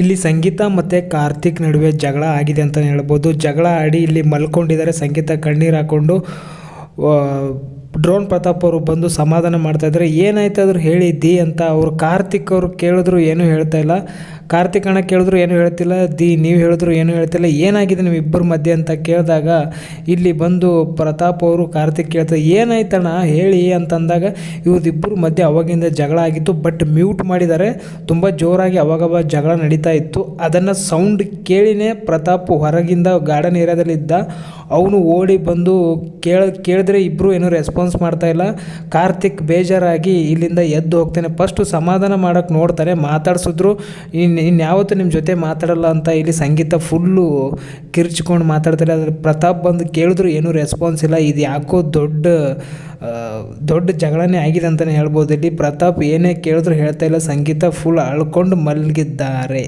ಇಲ್ಲಿ ಸಂಗೀತ ಮತ್ತು ಕಾರ್ತಿಕ್ ನಡುವೆ ಜಗಳ ಆಗಿದೆ ಅಂತಲೇ ಹೇಳ್ಬೋದು. ಜಗಳ ಆಡಿ ಇಲ್ಲಿ ಮಲ್ಕೊಂಡಿದ್ದಾರೆ. ಸಂಗೀತ ಕಣ್ಣೀರು ಹಾಕ್ಕೊಂಡು ಡ್ರೋನ್ ಪ್ರತಾಪ್ ಅವರು ಬಂದು ಸಮಾಧಾನ ಮಾಡ್ತಾಯಿದ್ದಾರೆ ಅದ್ರ ಹೇಳಿದ್ದಿ ಅಂತ ಅವರು ಕಾರ್ತಿಕ್ ಅವರು ಕೇಳಿದ್ರು ಏನೂ ಹೇಳ್ತಾ ಇಲ್ಲ. ಕಾರ್ತಿಕ್ ಅಣ್ಣ ಕೇಳಿದ್ರು ಏನೂ ಹೇಳ್ತಿಲ್ಲ. ದಿ, ನೀವು ಹೇಳಿದ್ರು ಏನೂ ಹೇಳ್ತಿಲ್ಲ. ಏನಾಗಿದೆ ನಿಮ್ಮ ಇಬ್ಬರ ಮಧ್ಯೆ ಅಂತ ಕೇಳಿದಾಗ ಇಲ್ಲಿ ಬಂದು ಪ್ರತಾಪ್ ಅವರು ಕಾರ್ತಿಕ್ ಕೇಳ್ತಾರೆ. ಏನಾಯ್ತಣ್ಣ, ಹೇಳಿ ಅಂತಂದಾಗ ಇವ್ರದಿಬ್ಬರ ಮಧ್ಯೆ ಅವಾಗಿಂದ ಜಗಳ ಆಗಿತ್ತು. ಬಟ್ ಮ್ಯೂಟ್ ಮಾಡಿದ್ದಾರೆ. ತುಂಬ ಜೋರಾಗಿ ಅವಾಗವಾಗ ಜಗಳ ನಡೀತಾ ಇತ್ತು. ಅದನ್ನು ಸೌಂಡ್ ಕೇಳಿನೇ ಪ್ರತಾಪ್ ಹೊರಗಿಂದ ಗಾರ್ಡನ್ ಏರಿಯಾದಲ್ಲಿದ್ದ ಅವನು ಓಡಿ ಬಂದು ಕೇಳ, ಕೇಳಿದ್ರೆ ಇಬ್ಬರು ಏನೋ ರೆಸ್ಪಾನ್ಸ್ ಮಾಡ್ತಾ ಇಲ್ಲ. ಕಾರ್ತಿಕ್ ಬೇಜಾರಾಗಿ ಇಲ್ಲಿಂದ ಎದ್ದು ಹೋಗ್ತಾನೆ. ಫಸ್ಟು ಸಮಾಧಾನ ಮಾಡೋಕ್ಕೆ ನೋಡ್ತಾರೆ, ಮಾತಾಡ್ಸಿದ್ರು. ಇನ್ನು ಇನ್ಯಾವತ್ತೂ ನಿಮ್ಮ ಜೊತೆ ಮಾತಾಡಲ್ಲ ಅಂತ ಇಲ್ಲಿ ಸಂಗೀತ ಫುಲ್ಲು ಕಿರ್ಚ್ಕೊಂಡು ಮಾತಾಡ್ತಾರೆ. ಅದ್ರ ಪ್ರತಾಪ್ ಬಂದು ಕೇಳಿದ್ರು, ಏನೂ ರೆಸ್ಪಾನ್ಸ್ ಇಲ್ಲ. ಇದು ಯಾಕೋ ದೊಡ್ಡ ದೊಡ್ಡ ಜಗಳನೇ ಆಗಿದೆ ಅಂತಲೇ ಹೇಳ್ಬೋದು. ಇಲ್ಲಿ ಪ್ರತಾಪ್ ಏನೇ ಕೇಳಿದ್ರು ಹೇಳ್ತಾ ಇಲ್ಲ. ಸಂಗೀತ ಫುಲ್ ಅಳ್ಕೊಂಡು ಮಲಗಿದ್ದಾರೆ.